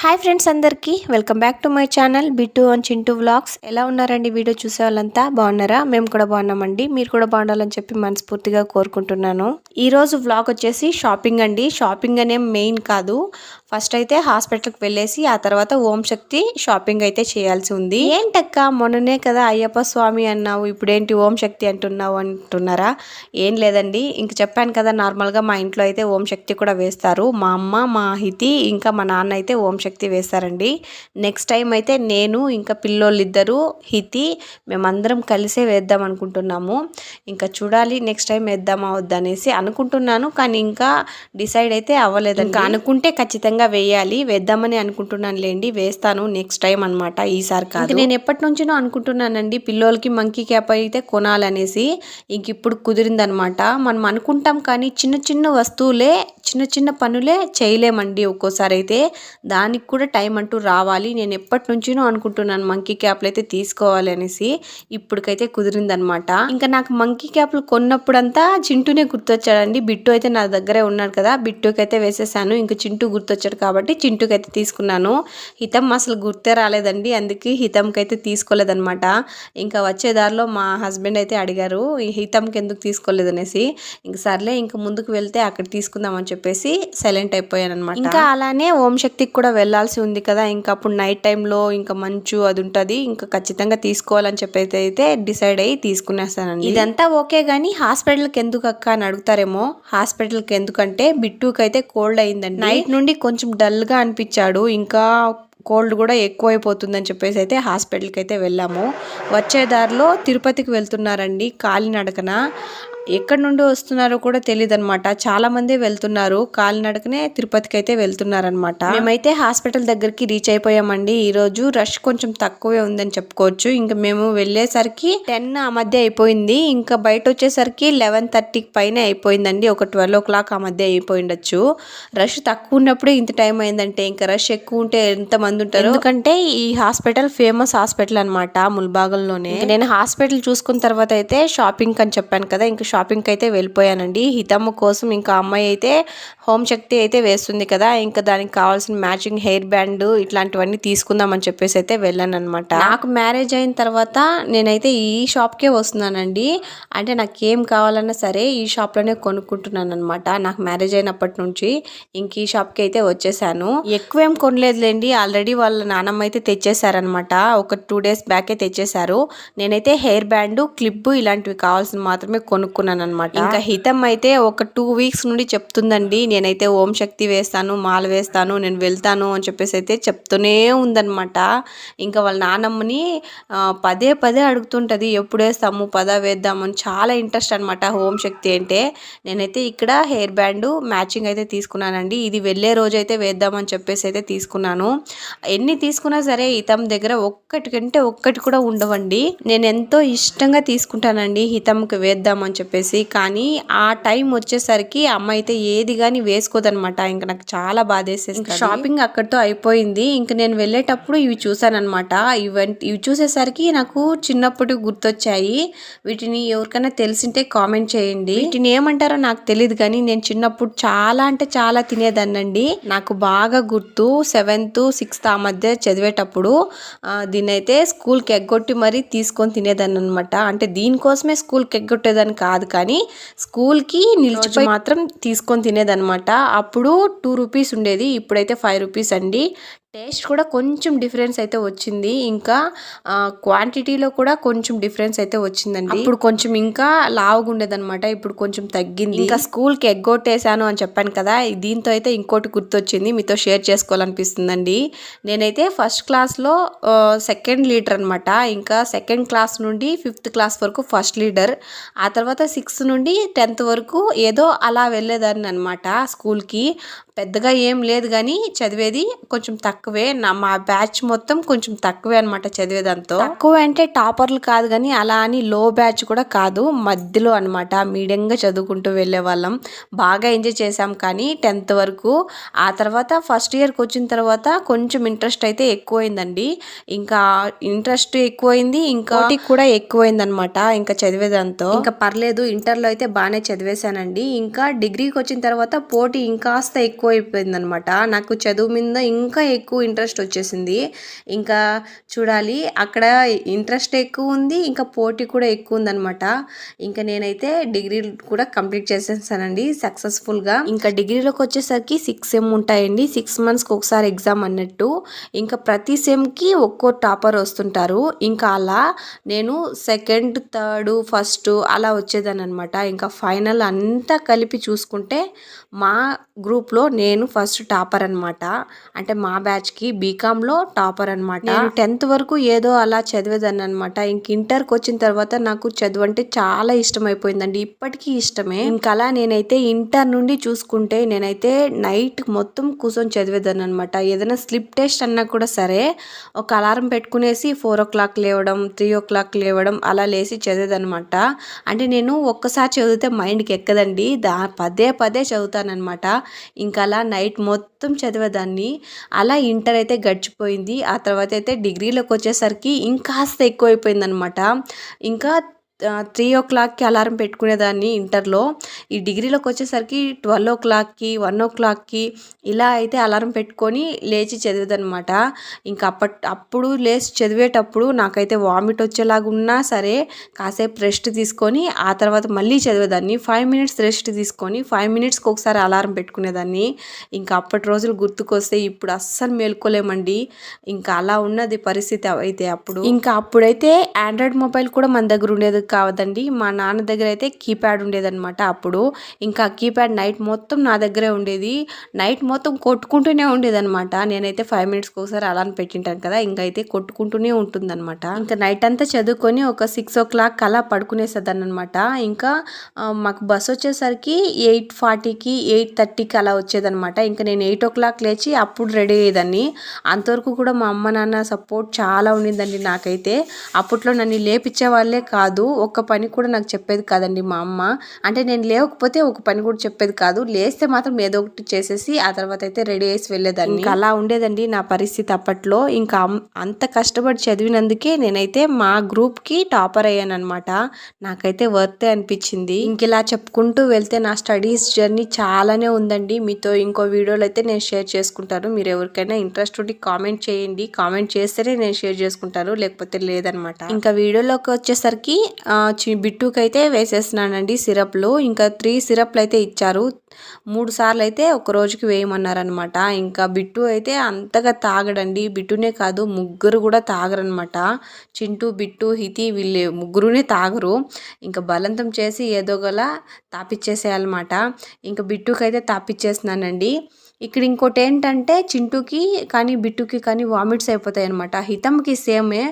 Hi friends అందరికీ. Welcome back to my channel Bittu and Chintu vlogs. ఎలా ఉన్నారండి video చూసే వాళ్ళంతా? బాగున్నారా? మేము కూడా బాగున్నామండి. మీరు కూడా బాగుండాలని చెప్పి మనస్ఫూర్తిగా కోరుకుంటున్నాను. ఈరోజు వ్లాగ్ వచ్చేసి షాపింగ్ అండి. షాపింగ్ అనే మెయిన్ కాదు. ఫస్ట్ అయితే హాస్పిటల్కి వెళ్ళేసి ఆ తర్వాత ఓం శక్తి షాపింగ్ అయితే చేయాల్సి ఉంది. ఏంటక్క? మొన్ననే కదా అయ్యప్ప స్వామి అన్నావు ఇప్పుడేంటి ఓం శక్తి అంటున్నావు అంటున్నారా? ఏం లేదండి. ఇంక చెప్పాను కదా నార్మల్గా మా ఇంట్లో అయితే ఓం శక్తి కూడా వేస్తారు. మా అమ్మ మా హితి ఇంకా మా నాన్న అయితే ఓం శక్తి వేస్తారండి నెక్స్ట్ టైం అయితే నేను ఇంకా పిల్లోళ్ళు ఇద్దరు హితి మేమందరం కలిసే వేద్దాం అనుకుంటున్నాము. ఇంకా చూడాలి నెక్స్ట్ టైం వేద్దామా వద్దా అనేసి అనుకుంటున్నాను. కానీ ఇంకా డిసైడ్ అయితే అవ్వలేదు ఇంకా అనుకుంటే ఖచ్చితంగా వేయాలి. వేద్దామని అనుకుంటున్నాను లేండి వేస్తాను నెక్స్ట్ టైం అనమాట ఈసారి కాదు. నేను ఎప్పటి నుంచినో అనుకుంటున్నానండి. పిల్లోలకి మంకీ క్యాప్ అయితే కొనాలనేసి ఇంక ఇప్పుడు కుదిరిందనమాట మనం అనుకుంటాం కానీ చిన్న చిన్న వస్తువులే చిన్న చిన్న పనులే చేయలేమండి ఒక్కోసారి అయితే. దానికి కూడా టైం అంటూ రావాలి. నేను ఎప్పటి నుంచినో అనుకుంటున్నాను మంకీ క్యాప్లు అయితే తీసుకోవాలి అనేసి. ఇప్పటికైతే కుదిరిందనమాట. ఇంకా నాకు మంకీ క్యాప్లు కొన్నప్పుడంతా చింటూనే గుర్తొచ్చాడండి. బిట్టు అయితే నా దగ్గరే ఉన్నాడు కదా. బిట్టుకి అయితే వేసేసాను. ఇంకా చింటూ గుర్తొచ్చాడు కాబట్టి చింటూకి అయితే తీసుకున్నాను. హితం అసలు గుర్తే రాలేదండి. అందుకే హితంకి అయితే తీసుకోలేదనమాట. ఇంకా వచ్చే దారిలో మా హస్బెండ్ అయితే అడిగారు ఈ హితంకి ఎందుకు తీసుకోలేదు? అనేసి. ఇంక సర్లే ఇంకా ముందుకు వెళ్తే అక్కడ తీసుకుందామని చెప్పేసి సైలెంట్ అయిపోయాను అనమాట ఇంకా అలానే ఓం శక్తికి కూడా వెళ్ళాల్సి ఉంది కదా. ఇంకా అప్పుడు నైట్ టైంలో ఇంకా మంచు అది ఉంటుంది. ఇంకా ఖచ్చితంగా తీసుకోవాలని చెప్పేసి అయితే డిసైడ్ అయ్యి తీసుకునేస్తానండి. ఇదంతా ఓకే కానీ హాస్పిటల్కి ఎందుకు అక్క అని అడుగుతారేమో. హాస్పిటల్కి ఎందుకంటే బిట్టుకి అయితే కోల్డ్ అయిందండి. నైట్ నుండి కొంచెం డల్గా అనిపించాడు. ఇంకా కోల్డ్ కూడా ఎక్కువైపోతుందని చెప్పేసి అయితే హాస్పిటల్కి అయితే వెళ్ళాము. వచ్చే దారిలో తిరుపతికి వెళ్తున్నారండి కాలినడకన. ఎక్కడి నుండి వస్తున్నారో కూడా తెలియదు అనమాట చాలా మంది వెళ్తున్నారు. కాలినడకనే తిరుపతికి అయితే వెళ్తున్నారనమాట మేమైతే హాస్పిటల్ దగ్గరికి రీచ్ అయిపోయామండి. ఈ రోజు రష్ కొంచెం తక్కువే ఉందని చెప్పుకోవచ్చు. ఇంకా మేము వెళ్ళేసరికి టెన్ ఆ మధ్య అయిపోయింది. ఇంకా బయట వచ్చేసరికి లెవెన్ థర్టీకి పైన అయిపోయిందండి. ఒక ట్వెల్వ్ ఓ క్లాక్ ఆ మధ్య అయిపోయిండొచ్చు. రష్ తక్కువ ఉన్నప్పుడే ఇంత టైం అయిందంటే ఇంకా రష్ ఎక్కువ ఉంటే ఎంత మంది ఉంటారు? ఎందుకంటే ఈ హాస్పిటల్ ఫేమస్ హాస్పిటల్ అనమాట ముల్బాగల్లోనే. నేను హాస్పిటల్ చూసుకున్న తర్వాత అయితే షాపింగ్ అని చెప్పాను కదా. ఇంకా షాపింగ్కి అయితే వెళ్ళిపోయానండి. హితమ్మ కోసం ఇంకా అమ్మాయి అయితే హోమ్ శక్తి అయితే వేస్తుంది కదా ఇంకా దానికి కావాల్సిన మ్యాచింగ్ హెయిర్ బ్యాండ్ ఇట్లాంటివన్నీ తీసుకుందామని చెప్పేసి అయితే వెళ్ళాను అనమాట నాకు మ్యారేజ్ అయిన తర్వాత నేనైతే ఈ షాప్కే వస్తున్నానండి. అంటే నాకు ఏం కావాలన్నా సరే ఈ షాప్లోనే కొనుక్కుంటున్నాను అనమాట నాకు మ్యారేజ్ అయినప్పటి నుంచి ఇంక ఈ షాప్కి అయితే వచ్చేసాను. ఎక్కువేం కొనలేదులేండి. ఆల్రెడీ వాళ్ళ నానమ్మ అయితే తెచ్చేసారనమాట ఒక టూ డేస్ బ్యాకే తెచ్చేశారు. నేనైతే హెయిర్ బ్యాండ్ క్లిప్ ఇలాంటివి కావాల్సిన మాత్రమే కొనుక్కున్నాను. అనమాట ఇంకా హితం అయితే ఒక టూ వీక్స్ నుండి చెప్తుందండి. నేనైతే ఓం శక్తి వేస్తాను మాల వేస్తాను నేను వెళ్తాను అని చెప్పేసి అయితే చెప్తూనే ఉందన్నమాట. ఇంకా వాళ్ళ నానమ్మని పదే పదే అడుగుతుంటుంది. ఎప్పుడు వేస్తాము పద వేద్దామని చాలా ఇంట్రెస్ట్ అనమాట ఓం శక్తి అంటే. నేనైతే ఇక్కడ హెయిర్ బ్యాండ్ మ్యాచింగ్ అయితే తీసుకున్నానండి. ఇది వెళ్ళే రోజు అయితే వేద్దామని చెప్పేసి అయితే తీసుకున్నాను. ఎన్ని తీసుకున్నా సరే హితం దగ్గర ఒక్కటి కంటే ఒక్కటి కూడా ఉండవండి. నేను ఎంతో ఇష్టంగా తీసుకుంటానండి హితంకి వేద్దామని చెప్పేసి కానీ ఆ టైం వచ్చేసరికి అమ్మ అయితే ఏది కానీ వేసుకోదనమాట ఇంకా నాకు చాలా బాధేసేసి షాపింగ్ అక్కడితో అయిపోయింది. ఇంకా నేను వెళ్ళేటప్పుడు ఇవి చూసానమాట ఇవన్నీ ఇవి చూసేసరికి నాకు చిన్నప్పుడు గుర్తొచ్చాయి. వీటిని ఎవరికైనా తెలిసింటే కామెంట్ చేయండి. వీటిని ఏమంటారో నాకు తెలియదు కానీ నేను చిన్నప్పుడు చాలా అంటే చాలా తినేదాన్నండి. నాకు బాగా గుర్తు సెవెంత్ సిక్స్త్ ఆ మధ్య చదివేటప్పుడు ఆ, దీన్నైతే స్కూల్కి ఎగ్గొట్టి మరీ తీసుకొని తినేదాన్ని అనమాట అంటే దీనికోసమే స్కూల్కి ఎగ్గొట్టేదాన్ని కాదు కానీ స్కూల్కి నిలిచిపోయి మాత్రం తీసుకొని తినేదన్నమాట. అప్పుడు టూ రూపీస్ ఉండేది. ఇప్పుడైతే ఫైవ్ రూపీస్ అండి. టేస్ట్ కూడా కొంచెం డిఫరెన్స్ అయితే వచ్చింది. ఇంకా క్వాంటిటీలో కూడా కొంచెం డిఫరెన్స్ అయితే వచ్చిందండి. ఇప్పుడు కొంచెం ఇంకా లావుగా ఉండేదన్నమాట. ఇప్పుడు కొంచెం తగ్గింది. ఇంకా స్కూల్కి ఎగ్గొట్టేసాను అని చెప్పాను కదా దీంతో అయితే ఇంకోటి గుర్తొచ్చింది. మీతో షేర్ చేసుకోవాలనిపిస్తుందండి. నేనైతే ఫస్ట్ క్లాస్లో సెకండ్ లీడర్ అనమాట ఇంకా సెకండ్ క్లాస్ నుండి ఫిఫ్త్ క్లాస్ వరకు ఫస్ట్ లీడర్. ఆ తర్వాత సిక్స్త్ నుండి టెన్త్ వరకు ఏదో అలా వెళ్ళేదాన్ని అనమాట స్కూల్కి. పెద్దగా ఏం లేదు కానీ చదివేది కొంచెం తక్కువే నా మా బ్యాచ్ మొత్తం కొంచెం తక్కువే అనమాట చదివేదంతో తక్కువ అంటే టాపర్లు కాదు కానీ అలా అని లో బ్యాచ్ కూడా కాదు. మధ్యలో అనమాట మీడియంగా చదువుకుంటూ వెళ్ళే వాళ్ళం. బాగా ఎంజాయ్ చేసాం కానీ టెన్త్ వరకు. ఆ తర్వాత ఫస్ట్ ఇయర్కి వచ్చిన తర్వాత కొంచెం ఇంట్రెస్ట్ అయితే ఎక్కువైందండి. ఇంకా ఇంట్రెస్ట్ ఎక్కువైంది ఇంకోటి కూడా ఎక్కువైంది అనమాట ఇంకా చదివేదాంతో ఇంకా పర్లేదు ఇంటర్లో అయితే బాగానే చదివేశానండి. ఇంకా డిగ్రీకి వచ్చిన తర్వాత పోటీ ఇంకాస్త ఎక్కువైపోయింది అనమాట నాకు చదువు మీద ఇంకా ఎక్కువ ఇంట్రెస్ట్ వచ్చేసింది. ఇంకా చూడాలి అక్కడ ఇంట్రెస్ట్ ఎక్కువ ఉంది ఇంకా పోటీ కూడా ఎక్కువ ఉందనమాట ఇంకా నేనైతే డిగ్రీ కూడా కంప్లీట్ చేసేసానండి సక్సెస్ఫుల్గా ఇంకా డిగ్రీలోకి వచ్చేసరికి సిక్స్ సెమ్ ఉంటాయండి. సిక్స్ మంత్స్కి ఒకసారి ఎగ్జామ్ అన్నట్టు. ఇంకా ప్రతి సెమ్కి ఒక్కో టాపర్ వస్తుంటారు. ఇంకా అలా నేను సెకండ్ థర్డ్ ఫస్ట్ అలా వచ్చేదాన్ని అనమాట ఇంకా ఫైనల్ అంతా కలిపి చూసుకుంటే మా గ్రూప్లో నేను ఫస్ట్ టాపర్ అనమాట అంటే మా బ్యాచ్కి బీకామ్లో టాపర్ అనమాట నేను టెన్త్ వరకు ఏదో అలా చదివేదాన్ని అనమాట ఇంక ఇంటర్కి వచ్చిన తర్వాత నాకు చదువు అంటే చాలా ఇష్టం అయిపోయిందండి ఇప్పటికీ ఇష్టమే. ఇంకా అలా నేనైతే ఇంటర్ నుండి చూసుకుంటే నేనైతే నైట్ మొత్తం కూర్చొని చదివేదాన్ని అనమాట ఏదైనా స్లిప్ టెస్ట్ అన్నా కూడా సరే ఒక అలారం పెట్టుకునేసి ఫోర్ ఓ క్లాక్ లేవడం త్రీ ఓ క్లాక్ లేవడం అలా లేచి చదివేదనమాట అంటే నేను ఒక్కసారి చదివితే మైండ్కి ఎక్కదండి. దా పదే పదే చదువుతానమాట ఇంకా అలా నైట్ మొత్తం చదివేదాన్ని. అలా ఇంటర్ అయితే గడిచిపోయింది. ఆ తర్వాత అయితే డిగ్రీలోకి వచ్చేసరికి ఇంకాస్త ఎక్కువైపోయిందనమాట ఇంకా త్రీ ఓ క్లాక్కి అలారం పెట్టుకునేదాన్ని ఇంటర్లో. ఈ డిగ్రీలోకి వచ్చేసరికి ట్వెల్వ్ ఓ క్లాక్కి వన్ ఓ క్లాక్కి ఇలా అయితే అలారం పెట్టుకొని లేచి చదివేదనమాట ఇంకా అప్పట్ అప్పుడు లేచి చదివేటప్పుడు నాకైతే వామిట్ వచ్చేలాగా ఉన్నా సరే కాసేపు రెస్ట్ తీసుకొని ఆ తర్వాత మళ్ళీ చదివేదాన్ని. ఫైవ్ మినిట్స్ రెస్ట్ తీసుకొని ఫైవ్ మినిట్స్కి ఒకసారి అలారం పెట్టుకునేదాన్ని. ఇంకా అప్పటి రోజులు గుర్తుకొస్తే ఇప్పుడు అస్సలు మేల్కోలేమండి. ఇంకా అలా ఉన్నది పరిస్థితి అయితే అప్పుడు. ఇంకా అప్పుడైతే ఆండ్రాయిడ్ మొబైల్ కూడా మన దగ్గర ఉండేది కావదండి. మా నాన్న దగ్గర అయితే కీప్యాడ్ ఉండేదన్నమాట అప్పుడు. ఇంకా కీప్యాడ్ నైట్ మొత్తం నా దగ్గరే ఉండేది. నైట్ మొత్తం కొట్టుకుంటూనే ఉండేదన్నమాట. నేనైతే ఫైవ్ మినిట్స్కి ఒకసారి అలాని పెట్టింటాను కదా ఇంకా అయితే కొట్టుకుంటూనే ఉంటుందన్నమాట. ఇంకా నైట్ అంతా చదువుకొని ఒక సిక్స్ ఓ క్లాక్ అలా పడుకునేసేదాన్ని అనమాట ఇంకా మాకు బస్ వచ్చేసరికి ఎయిట్ ఫార్టీకి ఎయిట్ థర్టీకి అలా వచ్చేదనమాట ఇంకా నేను ఎయిట్ ఓ క్లాక్ లేచి అప్పుడు రెడీ అయ్యేదాన్ని. అంతవరకు కూడా మా అమ్మ నాన్న సపోర్ట్ చాలా ఉండిందండి నాకైతే. అప్పట్లో నన్ను లేపించే వాళ్ళే కాదు. ఒక్క పని కూడా నాకు చెప్పేది కాదండి మా అమ్మ. అంటే నేను లేకపోతే ఒక పని కూడా చెప్పేది కాదు. లేస్తే మాత్రం ఏదో ఒకటి చేసేసి ఆ తర్వాత అయితే రెడీ చేసి వెళ్ళేదాన్ని. అలా ఉండేదండి నా పరిస్థితి అప్పట్లో. ఇంకా అంత కష్టపడి చదివినందుకే నేనైతే మా గ్రూప్కి టాపర్ అయ్యాను అనమాట నాకైతే వర్తే అనిపించింది. ఇంక ఇలా చెప్పుకుంటూ వెళ్తే నా స్టడీస్ జర్నీ చాలానే ఉందండి. మీతో ఇంకో వీడియోలో అయితే నేను షేర్ చేసుకుంటాను. మీరు ఎవరికైనా ఇంట్రెస్ట్ ఉండి కామెంట్ చేయండి. కామెంట్ చేస్తేనే నేను షేర్ చేసుకుంటాను. లేకపోతే లేదనమాట ఇంకా వీడియోలోకి వచ్చేసరికి బిట్టుకైతే వేసేస్తున్నానండి సిరప్లు. ఇంకా త్రీ సిరప్లు అయితే ఇచ్చారు. మూడు సార్లు అయితే ఒక రోజుకి వేయమన్నారనమాట ఇంకా బిట్టు అయితే అంతగా తాగడండి. బిట్టునే కాదు ముగ్గురు కూడా తాగరనమాట చింటూ బిట్టు హితి వీళ్ళు ముగ్గురునే తాగరు. ఇంకా బలంతం చేసి ఏదో గల తాపిచ్చేసేయాలన్నమాట. ఇంకా బిట్టుకైతే తాపిచ్చేస్తున్నానండి. ఇక్కడ ఇంకోటి ఏంటంటే చింటూకి కానీ బిట్టుకి కానీ వామిట్స్ అయిపోతాయి అనమాట హితంకి సేమే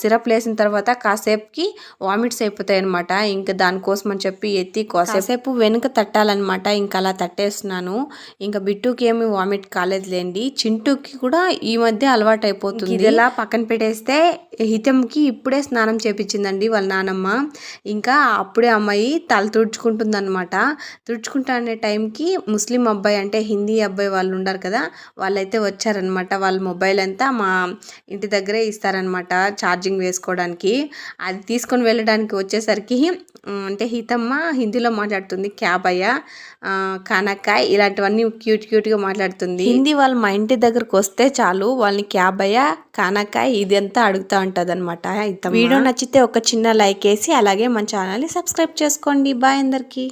సిరప్ వేసిన తర్వాత కాసేపుకి వామిట్స్ అయిపోతాయి అనమాట ఇంకా దానికోసం అని చెప్పి ఎత్తి కాసేపు వెనుక తట్టాలన్నమాట. ఇంకా అలా తట్టేస్తున్నాను. ఇంకా బిట్టుకి ఏమి వామిట్ కాలేదులేండి. చింటూకి కూడా ఈ మధ్య అలవాటు అయిపోతుంది ఇలా పక్కన పెట్టేస్తే హితంకి ఇప్పుడే స్నానం చేపించిందండి వాళ్ళ నానమ్మ. ఇంకా అప్పుడే అమ్మాయి తల తుడుచుకుంటుంది అనమాట తుడుచుకుంటా అనే టైంకి ముస్లిం అబ్బాయి అంటే హిందీ అబ్బాయి వాళ్ళు ఉన్నారు కదా వాళ్ళైతే వచ్చారనమాట. వాళ్ళ మొబైల్ అంతా మా ఇంటి దగ్గరే ఇస్తారనమాట ఛార్జింగ్ వేసుకోవడానికి. అది తీసుకొని వెళ్ళడానికి వచ్చేసరికి అంటే హితమ్మ హిందీలో మాట్లాడుతుంది క్యాబయ్య కానక్కాయ్ ఇలాంటివన్నీ క్యూట్ క్యూట్గా మాట్లాడుతుంది. హిందీ వాళ్ళు మా ఇంటి దగ్గరకు వస్తే చాలు వాళ్ళని క్యాబయ్య కానక్కాయ్ ఇదంతా అడుగుతూ ఉంటుంది అనమాట వీడియో నచ్చితే ఒక చిన్న లైక్ వేసి అలాగే మన ఛానల్ని సబ్స్క్రైబ్ చేసుకోండి. బాయ్ అందరికీ.